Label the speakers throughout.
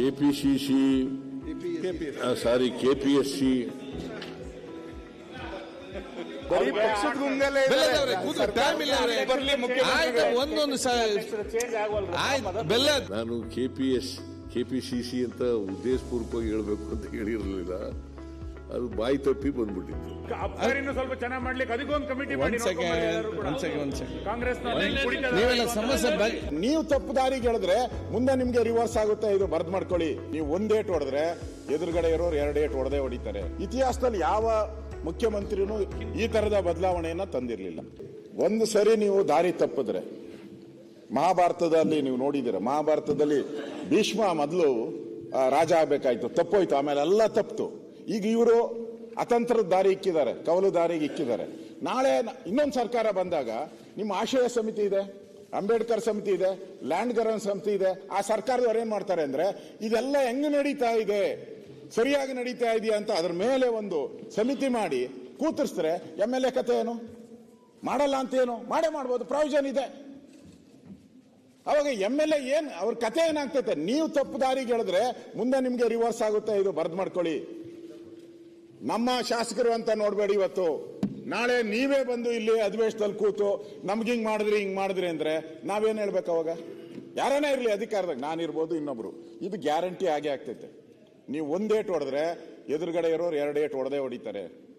Speaker 1: KPCC sorry KPSC. ನಾನು KPS KPCC ಅಂತ ಉದ್ದೇಶಪೂರ್ವಕವಾಗಿ ಹೇಳಬೇಕು ಅಂತ ಹೇಳಿರಲಿಲ್ಲ. ಅದು ಬಾಯಿ ತಪ್ಪಿ ಬಂದ್ಬಿಟ್ಟಿತ್ತು.
Speaker 2: ಸ್ವಲ್ಪ ಚೆನ್ನಾಗಿ ಮಾಡ್ಲಿಕ್ಕೆ ಅದಕ್ಕೊಂದು ಕಮಿಟಿ ಕಾಂಗ್ರೆಸ್
Speaker 3: ನೀವೆಲ್ಲ ಸಮಸ್ಯೆ
Speaker 4: ನೀವು ತಪ್ಪು ದಾರಿಗೆ ಹೇಳಿದ್ರೆ ಮುಂದೆ ನಿಮ್ಗೆ ರಿವರ್ಸ್ ಆಗುತ್ತೆ ಇದು ಬರ್ದ್ ಮಾಡ್ಕೊಳ್ಳಿ. ನೀವು ಒಂದೇಟ್ ಏಟ್ ಹೊಡೆದ್ರೆ ಎದುರುಗಡೆ ಇರೋರು ಎರಡು ಏಟ್ ಹೊಡೆದೇ ಹೊಡಿತಾರೆ. ಇತಿಹಾಸದಲ್ಲಿ ಯಾವ ಮುಖ್ಯಮಂತ್ರಿನು ಈ ತರದ ಬದಲಾವಣೆಯನ್ನ ತಂದಿರಲಿಲ್ಲ. ಒಂದು ಸರಿ ನೀವು ದಾರಿ ತಪ್ಪಿದ್ರೆ ಮಹಾಭಾರತದಲ್ಲಿ ನೀವು ನೋಡಿದಿರ ಮಹಾಭಾರತದಲ್ಲಿ ಭೀಷ್ಮ ಮೊದಲು ರಾಜ ಆಗ್ಬೇಕಾಯ್ತು ತಪ್ಪೋಯ್ತು ಆಮೇಲೆ ಎಲ್ಲ ತಪ್ಪಿತು ಈಗ ಇವರು ಅತಂತ್ರದ ದಾರಿ ಇಕ್ಕಿದ್ದಾರೆ ಕವಲು ದಾರಿಗೆ ಇಕ್ಕಿದ್ದಾರೆ ನಾಳೆ ಇನ್ನೊಂದು ಸರ್ಕಾರ ಬಂದಾಗ ನಿಮ್ಮ ಆಶಯ ಸಮಿತಿ ಇದೆ, ಅಂಬೇಡ್ಕರ್ ಸಮಿತಿ ಇದೆ, ಲ್ಯಾಂಡ್ ಗರನ್ ಸಮಿತಿ ಇದೆ. ಆ ಸರ್ಕಾರದವ್ರು ಏನ್ ಮಾಡ್ತಾರೆ ಅಂದ್ರೆ, ಇದೆಲ್ಲ ಹೆಂಗ್ ನಡೀತಾ ಇದೆ, ಸರಿಯಾಗಿ ನಡೀತಾ ಇದೆಯಾ ಅಂತ ಅದ್ರ ಮೇಲೆ ಒಂದು ಸಮಿತಿ ಮಾಡಿ ಕೂತಿರ್ಸ್ತಾರೆ ಎಂ ಎಲ್ ಎ ಕತೆ ಏನು? ಮಾಡಲ್ಲ ಅಂತ ಏನು? ಮಾಡೇ ಮಾಡ್ಬೋದು ಪ್ರಾವಿಷನ್ ಇದೆ. ಅವಾಗ ಎಂ ಎಲ್ ಎ ಏನ್ ಅವ್ರ ಕತೆ ಏನಾಗ್ತೈತೆ? ನೀವು ತಪ್ಪು ದಾರಿಗೆ ಹೇಳಿದ್ರೆ ಮುಂದೆ ನಿಮ್ಗೆ ರಿವರ್ಸ್ ಆಗುತ್ತೆ, ಇದು ಬರ್ದ್ ಮಾಡ್ಕೊಳ್ಳಿ. ನಮ್ಮ ಶಾಸಕರು ಅಂತ ನೋಡಬೇಡಿ ಇವತ್ತು. ನಾಳೆ ನೀವೇ ಬಂದು ಇಲ್ಲಿ ಅಧಿವೇಶನದಲ್ಲಿ ಕೂತು ನಮ್ಗೆ ಹಿಂಗ್ ಮಾಡಿದ್ರಿ ಹಿಂಗ್ ಮಾಡಿದ್ರಿ ಅಂದ್ರೆ ನಾವೇನ್ ಹೇಳ್ಬೇಕು ಅವಾಗ? ಯಾರನೇ ಇರ್ಲಿ ಅಧಿಕಾರದಾಗ? ನಾನಿರ್ಬೋದು ಇನ್ನೊಬ್ರು. ಇದು ಗ್ಯಾರಂಟಿ ಆಗೇ ಆಗ್ತೈತೆ. ನೀವು ಒಂದೇಟ್ ಹೊಡೆದ್ರೆ ಎದುರುಗಡೆ ಇರೋರು ಎರಡು ಏಟ್ ಹೊಡೆದೇ ಹೊಡಿತಾರೆ.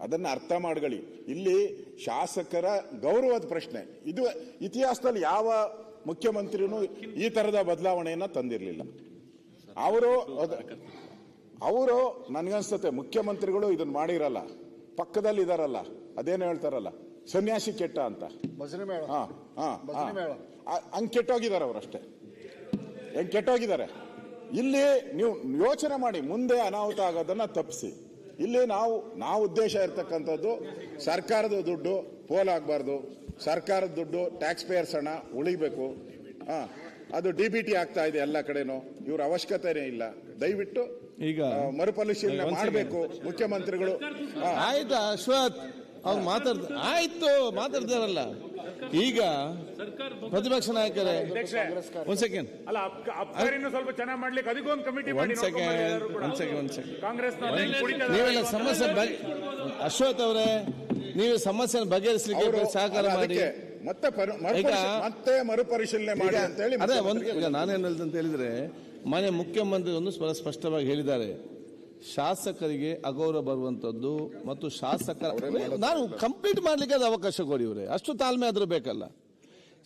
Speaker 4: ಅದನ್ನ ಅರ್ಥ ಮಾಡ್ಕೊಳ್ಳಿ. ಇಲ್ಲಿ ಶಾಸಕರ ಗೌರವದ ಪ್ರಶ್ನೆ. ಇದು ಇತಿಹಾಸದಲ್ಲಿ ಯಾವ ಮುಖ್ಯಮಂತ್ರಿನೂ ಈ ತರದ ಬದಲಾವಣೆಯನ್ನ ತಂದಿರಲಿಲ್ಲ. ಅವರು ಅವರು ನನಗನ್ಸುತ್ತೆ ಮುಖ್ಯಮಂತ್ರಿಗಳು ಇದನ್ನ ಮಾಡಿರಲ್ಲ ಪಕ್ಕದಲ್ಲಿ ಇದಾರಲ್ಲ ಅದೇನು ಹೇಳ್ತಾರಲ್ಲ ಸನ್ಯಾಸಿ ಕೆಟ್ಟ ಅಂತ. ಹಾ ಹಾ ಹಂಗ್ ಕೆಟ್ಟೋಗಿದ್ದಾರೆ ಅವರಷ್ಟೇ ಹೆಂಗ್ ಕೆಟ್ಟೋಗಿದ್ದಾರೆ ಇಲ್ಲಿ ನೀವು ಯೋಚನೆ ಮಾಡಿ ಮುಂದೆ ಅನಾಹುತ ಆಗೋದನ್ನ ತಪ್ಪಿಸಿ. ಇಲ್ಲಿ ನಾವು ನಾವು ಉದ್ದೇಶ ಇರ್ತಕ್ಕಂಥದ್ದು ಸರ್ಕಾರದ ದುಡ್ಡು ಪೋಲಾಗಬಾರ್ದು ಸರ್ಕಾರದ ದುಡ್ಡು ಟ್ಯಾಕ್ಸ್ ಪೇಯರ್ಸ್ ಹಣ ಉಳಿಬೇಕು. ಹಾ ಅದು ಡಿ ಬಿ ಟಿ ಆಗ್ತಾ ಇದೆ ಎಲ್ಲ ಕಡೆನೂ. ಇವ್ರ ಅವಶ್ಯಕತೆನೇ ಇಲ್ಲ. ದಯವಿಟ್ಟು
Speaker 3: ಈಗ
Speaker 4: ಮರುಪರಿಶೀಲನೆ ಮಾಡಬೇಕು ಮುಖ್ಯಮಂತ್ರಿಗಳು.
Speaker 3: ಆಯ್ತಾ ಅಶ್ವಥ್? ಅವ್ರು ಮಾತಾಡ್ ಆಯ್ತು ಮಾತಾಡ್ತಾರಲ್ಲ ಈಗ ಪ್ರತಿಪಕ್ಷ ನಾಯಕರೇ ಒಂದ್ ಸೆಕೆಂಡ್
Speaker 2: ಅಲ್ಲ ಸ್ವಲ್ಪ ಚೆನ್ನಾಗಿ ಮಾಡ್ಲಿಕ್ಕೆ ಅದಕ್ಕೊಂದು ಕಮಿಟಿ
Speaker 3: ಒಂದ್ ಸೆಕೆಂಡ್ ಒಂದ್ ಸೆಕೆಂಡ್ ಒಂದ್ ಸೆಕೆಂಡ್
Speaker 2: ಕಾಂಗ್ರೆಸ್
Speaker 3: ನೀವೆಲ್ಲ ಸಮಸ್ಯೆ ಅಶ್ವಥ್ ಅವರೇ ನೀವು ಸಮಸ್ಯೆ ಬಗೆಹರಿಸಲಿಕ್ಕೆ ಸಹಕಾರ ಮಾಡಿ.
Speaker 4: ಮತ್ತೆ ಮತ್ತೆ ಮರುಪರಿಶೀಲನೆ ಮಾಡಿ ಅಂತ ಹೇಳಿ
Speaker 3: ಅದೇ ಒಂದು ಈಗ ನಾನೇನು ಹೇಳಿದೆ ಅಂತ ಹೇಳಿದ್ರೆ ಮಾನ್ಯ ಮುಖ್ಯಮಂತ್ರಿ ಒಂದು ಸ್ಪ- ಸ್ಪಷ್ಟವಾಗಿ ಹೇಳಿದ್ದಾರೆ. ಶಾಸಕರಿಗೆ ಅಗೌರವ ಬರುವಂತದ್ದು ಮತ್ತು ಶಾಸಕರ ನಾನು ಕಂಪ್ಲೀಟ್ ಮಾಡ್ಲಿಕ್ಕೆ ಅದು ಅವಕಾಶ ಕೊಡಿ ಇವರೇ. ಅಷ್ಟು ತಾಳ್ಮೆ ಆದ್ರೂ ಬೇಕಲ್ಲ.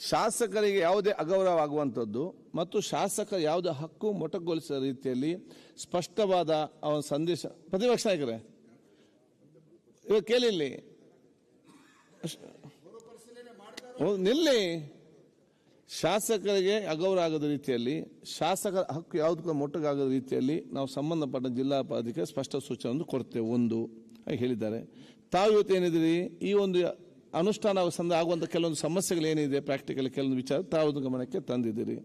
Speaker 3: ಶಾಸಕರಿಗೆ ಯಾವುದೇ ಅಗೌರವ ಆಗುವಂಥದ್ದು ಮತ್ತು ಶಾಸಕ ಯಾವುದೇ ಹಕ್ಕು ಮೊಟಕುಗೊಳಿಸಿದ ರೀತಿಯಲ್ಲಿ ಸ್ಪಷ್ಟವಾದ ಅವನ ಸಂದೇಶ ಪ್ರತಿಪಕ್ಷ ನಾಯಕರೇ ಇವಾಗ ಕೇಳಿ ಇಲ್ಲಿ ಹೌದು, ನಿಲ್ಲಿ ಶಾಸಕರಿಗೆ ಅಗೌರವ ಆಗದ ರೀತಿಯಲ್ಲಿ, ಶಾಸಕರ ಹಕ್ಕು ಯಾವುದಕ್ಕೂ ಮೊಟ್ಟಗಾಗದ ರೀತಿಯಲ್ಲಿ ನಾವು ಸಂಬಂಧಪಟ್ಟ ಜಿಲ್ಲಾ ಅಧಿಕಾರಿ ಸ್ಪಷ್ಟ ಸೂಚನೆಯನ್ನು ಕೊಡ್ತೇವೆ. ಒಂದು ಹೇಳಿದ್ದಾರೆ. ತಾವು ಇವತ್ತು ಏನಿದ್ದೀರಿ? ಈ ಒಂದು ಅನುಷ್ಠಾನ ಸಂದ ಆಗುವಂಥ ಕೆಲವೊಂದು ಸಮಸ್ಯೆಗಳು ಏನಿದೆ? ಪ್ರಾಕ್ಟಿಕಲ್ ಕೆಲವೊಂದು ವಿಚಾರ ತಾವು ಗಮನಕ್ಕೆ ತಂದಿದ್ದೀರಿ.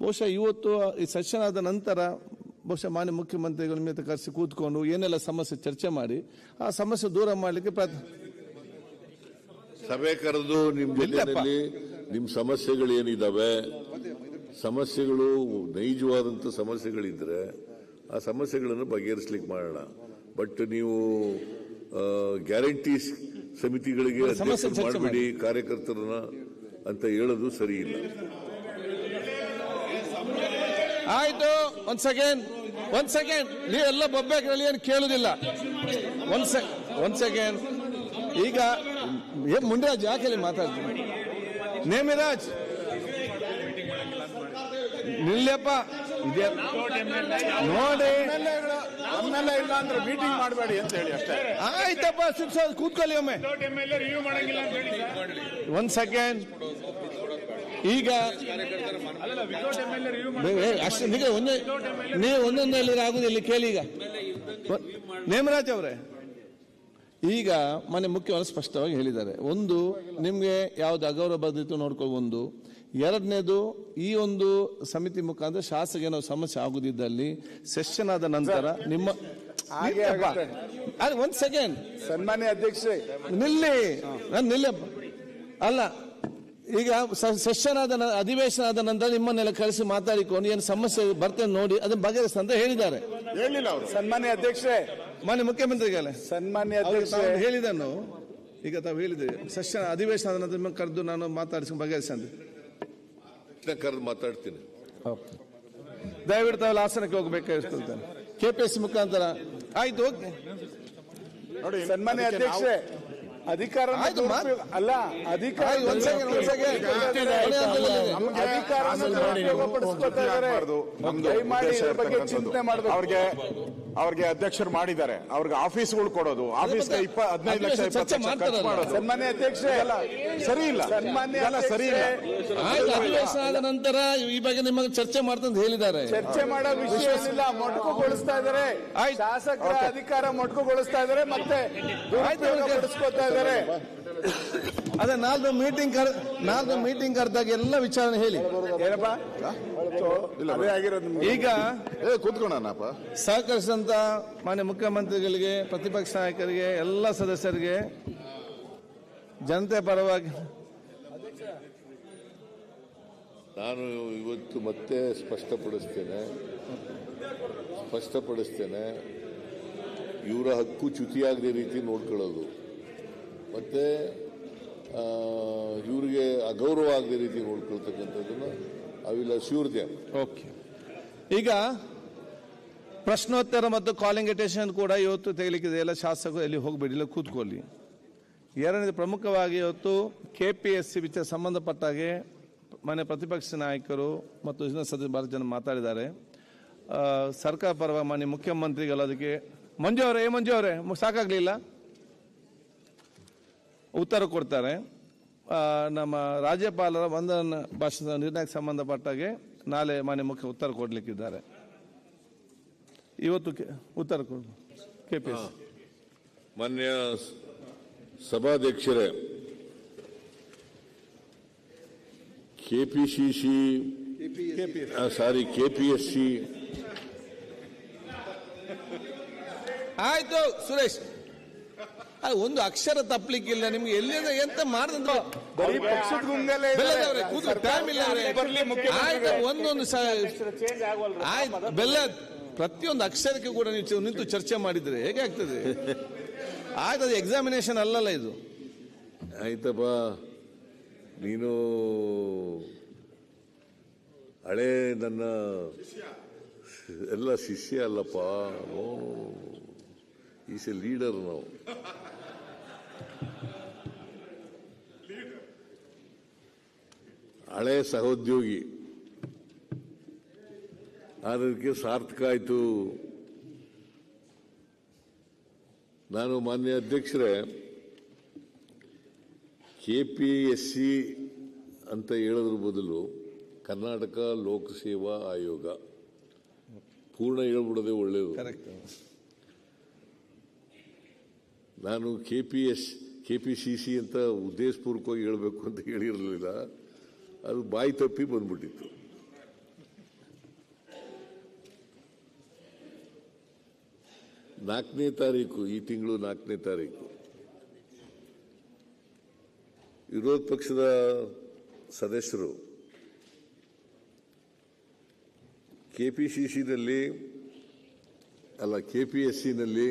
Speaker 3: ಬಹುಶಃ ಇವತ್ತು ಈ ಸೆಷನ್ ಆದ ನಂತರ ಬಹುಶಃ ಮಾನ್ಯ ಮುಖ್ಯಮಂತ್ರಿಗಳ ಮೇಲೆ ಕರೆಸಿ ಕೂತ್ಕೊಂಡು ಏನೆಲ್ಲ ಸಮಸ್ಯೆ ಚರ್ಚೆ ಮಾಡಿ, ಆ ಸಮಸ್ಯೆ ದೂರ ಮಾಡಲಿಕ್ಕೆ ಪ್ರಯತ್ನ
Speaker 1: ಸಭೆ ಕರೆದು ನಿಮ್ ಜೊತೆಯಲ್ಲಿ ನಿಮ್ ಸಮಸ್ಯೆಗಳು ಏನಿದಾವೆ ಸಮಸ್ಯೆಗಳು ನೈಜವಾದಂತ ಸಮಸ್ಯೆಗಳಿದ್ರೆ ಆ ಸಮಸ್ಯೆಗಳನ್ನು ಬಗೆಹರಿಸ್ಲಿಕ್ಕೆ ಮಾಡೋಣ. ಬಟ್ ನೀವು ಗ್ಯಾರಂಟಿ ಸಮಿತಿಗಳಿಗೆ ಮಾಡಬೇಡಿ ಕಾರ್ಯಕರ್ತರನ್ನ ಅಂತ ಹೇಳೋದು ಸರಿ ಇಲ್ಲ.
Speaker 3: ಆಯ್ತು ಒಂದ್ ಸೆಕೆಂಡ್ ಒಂದ್ ಸೆಕೆಂಡ್. ನೀವೆಲ್ಲ ಬೊಬ್ಬೆಗಳಲ್ಲಿ ಏನು ಕೇಳುದಿಲ್ಲ. ಒಂದ್ ಸೆಕೆಂಡ್. ಈಗ ಏ ಮುಂಡಿರಾಜ್ ಯಾಕೆ ಮಾತಾಡ್ತೀನಿ ನೇಮಿರಾಜ್! ನಿಲ್ಲಪ್ಪ ಇದೆ. ನೋಡಿ.
Speaker 4: ನಮ್ಮೆಲ್ಲ ಇಲ್ಲ ಅಂದ್ರೆ ಮೀಟಿಂಗ್ ಮಾಡಬೇಡಿ ಅಂತ ಹೇಳಿ ಅಷ್ಟೇ.
Speaker 3: ಆಯ್ತಪ್ಪ ಶಿಕ್ಷ ಕೂತ್ಕೊಳ್ಳಿ ಒಮ್ಮೆ. ಒಂದ್ ಸೆಕೆಂಡ್ ಈಗ ಅಷ್ಟೇ ಒಂದೇ ನೀವು ಒಂದೊಂದು ಹೇಳಿದ್ರೆ ಆಗುದಿಲ್ಲ ಕೇಳಿ ಈಗ. ನೇಮರಾಜ್ ಅವರೇ. ಈಗ ಮನೆ ಮುಖ್ಯವಾಗಿ ಸ್ಪಷ್ಟವಾಗಿ ಹೇಳಿದ್ದಾರೆ. ಒಂದು ನಿಮಗೆ ಯಾವುದು ಅಗೌರವ ಬಂದಿತ್ತು ನೋಡ್ಕೊ ಒಂದು. ಎರಡನೇದು ಈ ಒಂದು ಸಮಿತಿ ಮುಖಾಂತರ ಶಾಸಕ ಏನೋ ಸಮಸ್ಯೆ ಆಗುದಿದ್ದಲ್ಲಿ ಸೆಷನ್ ಆದ ನಂತರ ನಿಮ್ಮ. ಒಂದ್ ಸೆಕೆಂಡ್
Speaker 4: ಸನ್ಮಾನ್ಯ ಅಧ್ಯಕ್ಷ
Speaker 3: ನಿಲ್ಲಿ. ನಾನು ನಿಲ್ಲಪ್ಪ ಅಲ್ಲ ಈಗ ಸೆಷನ್ ಆದ ಅಧಿವೇಶನ ಆದ ನಂತರ ನಿಮ್ಮನ್ನೆಲ್ಲ ಕರೆಸಿ ಮಾತಾಡಿಕೊಂಡು ಏನು ಸಮಸ್ಯೆ ಬರ್ತೇನೆ ನೋಡಿ ಅದನ್ನ ಬಗೆಹರಿಸ ಅಂತ ಹೇಳಿದ್ದಾರೆ.
Speaker 5: ಸನ್ಮಾನ್ಯ ಅಧ್ಯಕ್ಷರೇ
Speaker 3: ಮಾನ್ಯ ಮುಖ್ಯಮಂತ್ರಿಗಳೇ
Speaker 5: ಸನ್ಮಾನ್ಯ
Speaker 3: ಹೇಳಿದನು ಈಗ ತಾವು ಹೇಳಿದ್ರಿ ಸೆಷನ್ ಅಧಿವೇಶನ ನಂತರ ಕರೆದು ನಾನು ಮಾತಾಡಿಸಿ ಬಗೆಹರಿಸಿ ಅಂತ.
Speaker 1: ಕರೆದು ಮಾತಾಡ್ತೀನಿ.
Speaker 3: ದಯವಿಟ್ಟು ತಾವು ಹಾಸನಕ್ಕೆ ಹೋಗ್ಬೇಕು ಹೇಳ್ಕೊಳ್ತೇನೆ ಕೆ ಪಿ ಎಸ್ ಮುಖಾಂತರ. ಆಯ್ತು ಓಕೆ.
Speaker 4: ನೋಡಿ
Speaker 5: ಸನ್ಮಾನ್ಯ
Speaker 4: ಅದಕ್ಕೆ
Speaker 5: ಅಧ್ಯಕ್ಷರೇ ಅಧಿಕಾರ ಅಲ್ಲ ಅಧಿಕಾರ ಇದ್ದಾರೆ. ಚಿಂತನೆ ಮಾಡಬೇಕು.
Speaker 4: ಅವ್ರಿಗೆ ಅವ್ರಿಗೆ ಅಧ್ಯಕ್ಷರು ಮಾಡಿದ್ದಾರೆ. ಅವ್ರಿಗೆ ಆಫೀಸ್ಗಳು ಕೊಡೋದು. ಆಫೀಸ್ ಇಪ್ಪ ಹದಿನೈದು ಲಕ್ಷ ಇಪ್ಪತ್ತು ಲಕ್ಷ ಖರ್ಚು. ಮಾಡೋದು.
Speaker 5: ಸನ್ಮಾನ್ಯ ಅಧ್ಯಕ್ಷರೇ
Speaker 4: ಇದೆಲ್ಲ ಸರಿ ಇಲ್ಲ.
Speaker 5: ಸನ್ಮಾನ್ಯ
Speaker 4: ಸರಿ ಇಲ್ಲ.
Speaker 3: ಆಯ್ತು ಅಧಿವೇಶನ ಆದ ನಂತರ ಈ ಬಗ್ಗೆ ನಿಮಗೆ ಚರ್ಚೆ ಮಾಡ್ತಂತ ಹೇಳಿದ್ದಾರೆ.
Speaker 5: ಚರ್ಚೆ ಮಾಡೋ ವಿಷಯ ಇಲ್ಲ ಮೊಟಕುಗೊಳಿಸ್ತಾ ಇದಾರೆ
Speaker 3: ಆಯ್ತು.
Speaker 5: ಶಾಸಕರ ಅಧಿಕಾರ ಮೊಟಕುಗೊಳಿಸ್ತಾ ಇದಾರೆ ಮತ್ತೆ ದುರುಪಯೋಗಪಡಿಸ್ಕೊತಾ ಇದ್ದಾರೆ.
Speaker 3: ಅದೇ ನಾಲ್ದು ಮೀಟಿಂಗ್ ಕರ್ ನಾಲ್ಕು ಮೀಟಿಂಗ್ ಕರೆದಾಗ ಎಲ್ಲ ವಿಚಾರಣೆ ಹೇಳಿ.
Speaker 5: ಏನಪ್ಪ? ಅದೇ ಆಗಿರೋದು ನಿಮ್ಗೆ.
Speaker 3: ಈಗ
Speaker 4: ಕೂತ್ಕೊಂಡಪ್ಪ
Speaker 3: ಸಹಕರಿಸಿದಂತ ಮಾನ್ಯ ಮುಖ್ಯಮಂತ್ರಿಗಳಿಗೆ ಪ್ರತಿಪಕ್ಷ ನಾಯಕರಿಗೆ ಎಲ್ಲ ಸದಸ್ಯರಿಗೆ ಜನತೆ ಪರವಾಗಿ
Speaker 1: ನಾನು ಇವತ್ತು ಮತ್ತೆ ಸ್ಪಷ್ಟಪಡಿಸ್ತೇನೆ. ಸ್ಪಷ್ಟಪಡಿಸ್ತೇನೆ. ಇವರ ಹಕ್ಕು ಚ್ಯುತಿಯಾಗದ ರೀತಿ ನೋಡ್ಕೊಳ್ಳೋದು. ಮತ್ತೆ ಇವರಿಗೆ ಅಗೌರವ ಆಗದ ರೀತಿ ನೋಡ್ಕೊಳ್ತಕ್ಕಂಥದ್ದನ್ನ ಅವಿಲ್ಲ ದೆಮ್
Speaker 3: ಓಕೆ ಈಗ ಪ್ರಶ್ನೋತ್ತರ ಮತ್ತು ಕಾಲಿಂಗ್ ಅಟೆನ್ಷನ್ ಕೂಡ ಇವತ್ತು ತೆಗಲಿಕ್ಕಿದೆ. ಎಲ್ಲ ಶಾಸಕರು ಎಲ್ಲಿ ಹೋಗಬೇಡಿ, ಇಲ್ಲ ಕೂತ್ಕೊಳ್ಳಿ. ಎರಡನೇದು ಪ್ರಮುಖವಾಗಿ ಇವತ್ತು ಕೆ ಪಿ ಎಸ್ ಸಿ ವಿಚಾರ ಸಂಬಂಧಪಟ್ಟಾಗೆ ಮನೆ ಪ್ರತಿಪಕ್ಷ ನಾಯಕರು ಮತ್ತು ಸದಸ್ಯ ಭಾರತ ಜನ ಮಾತಾಡಿದ್ದಾರೆ. ಸರ್ಕಾರ ಪರವಾಗಿ ಮಾನ್ಯ ಮುಖ್ಯಮಂತ್ರಿಗಳು ಅದಕ್ಕೆ, ಮಂಜು ಅವರೇ ಮಂಜು ಅವರೇ, ಸಾಕಾಗ್ಲಿಲ್ಲ? ಉತ್ತರ ಕೊಡ್ತಾರೆ. ನಮ್ಮ ರಾಜ್ಯಪಾಲರ ವಂದನ ಭಾಷಣದ ನಿರ್ಣಯಕ್ಕೆ ಸಂಬಂಧಪಟ್ಟಾಗೆ ನಾಳೆ ಮಾನ್ಯ ಮುಖ್ಯ ಉತ್ತರ ಕೊಡಲಿಕ್ಕಿದ್ದಾರೆ. ಇವತ್ತು ಕೆ- ಉತ್ತರ ಕೊಡು. ಕೆ ಪಿ ಸಿ
Speaker 1: ಮಾನ್ಯ ಸಾರಿ ಸಭಾಧ್ಯಕ್ಷರೇ ಕೆಪಿಸಿಸಿ ಸಾರಿ ಕೆಪಿಎಸ್ಸಿ
Speaker 3: ಆಯ್ತು ಸುರೇಶ್. ಒಂದು ಅಕ್ಷರ ತಪ್ಪಲಿಕ್ಕಿಲ್ಲ. ನಿಮ್ಗೆ ಎಲ್ಲಿಂದ ಎಂತ ಮಾಡ್ದಂತ ಟೈಮ್ ಇಲ್ಲ. ಆಯ್ತು ಒಂದೊಂದು ಸ- ಆಯ್ತು ಬೆಲ್ಲ ಪ್ರತಿಯೊಂದು ಅಕ್ಷರಕ್ಕೆ ಕೂಡ ನೀವು ನಿಂತು ಚರ್ಚೆ ಮಾಡಿದ್ರೆ ಹೇಗೆ ಆಗ್ತದೆ? ಆಯ್ತು ಅದು ಎಕ್ಸಾಮಿನೇಷನ್ ಅಲ್ಲಲ್ಲ ಇದು.
Speaker 1: ಆಯ್ತಪ್ಪ ನೀನು ಹಳೆ ನನ್ನ ಎಲ್ಲ ಶಿಷ್ಯ ಅಲ್ಲಪ್ಪ. ಈಸ್ ಎ ಲೀಡರ್ ನಾವು. ಹಳೆ ಸಹೋದ್ಯೋಗಿ. ಅದಕ್ಕೆ ಸಾರ್ಥಕ ಆಯಿತು. ನಾನು ಮಾನ್ಯ ಅಧ್ಯಕ್ಷರೇ ಕೆ ಪಿ ಎಸ್ ಸಿ ಅಂತ ಹೇಳೋದ್ರ ಬದಲು ಕರ್ನಾಟಕ ಲೋಕಸೇವಾ ಆಯೋಗ. ಪೂರ್ಣ ಹೇಳ್ಬಿಡೋದೇ ಒಳ್ಳೆಯದು
Speaker 3: ಕರೆಕ್ಟ್
Speaker 1: ನಾನು K P S K P C C ಅಂತ ಉದ್ದೇಶಪೂರ್ವಕವಾಗಿ ಹೇಳಬೇಕು ಅಂತ ಹೇಳಿರಲಿಲ್ಲ. ಅದು ಬಾಯಿ ತಪ್ಪಿ ಬಂದ್ಬಿಟ್ಟಿತ್ತು. ನಾಲ್ಕನೇ ತಾರೀಕು, ಈ ತಿಂಗಳು ನಾಲ್ಕನೇ ತಾರೀಕು. ವಿರೋಧ ಪಕ್ಷದ ಸದಸ್ಯರು ಕೆಪಿಸಿಸಿನಲ್ಲಿ ಅಲ್ಲ ಕೆಪಿಎಸ್ಸಿನಲ್ಲಿ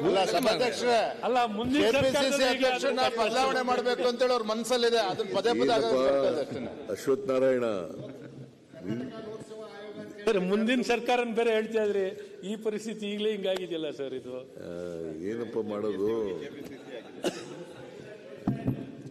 Speaker 5: ಅಲ್ಲ, ಸಭಾಧ್ಯಕ್ಷರೇ
Speaker 2: ಅಲ್ಲ ಮುಂದಿನ
Speaker 5: ಕೆಪಿಸಿಸಿ ಅಧ್ಯಕ್ಷರನ್ನ ಬದಲಾವಣೆ ಮಾಡಬೇಕು ಅಂತೇಳಿ ಅವ್ರ ಮನಸ್ಸಲ್ಲಿದೆ ಅದನ್ನ ಪದೇ ಪದೇ
Speaker 1: ಅಶ್ವಥ್ ನಾರಾಯಣ.
Speaker 6: ಸರ್ ಮುಂದಿನ ಸರ್ಕಾರ ಬೇರೆ ಹೇಳ್ತಾ ಇದ್ರಿ. ಈ ಪರಿಸ್ಥಿತಿ ಈಗಲೇ ಹಿಂಗಾಗಿದೆಯಲ್ಲ ಸರ್ ಇದು?
Speaker 1: ಆ, ಏನಪ್ಪ ಮಾಡೋದು?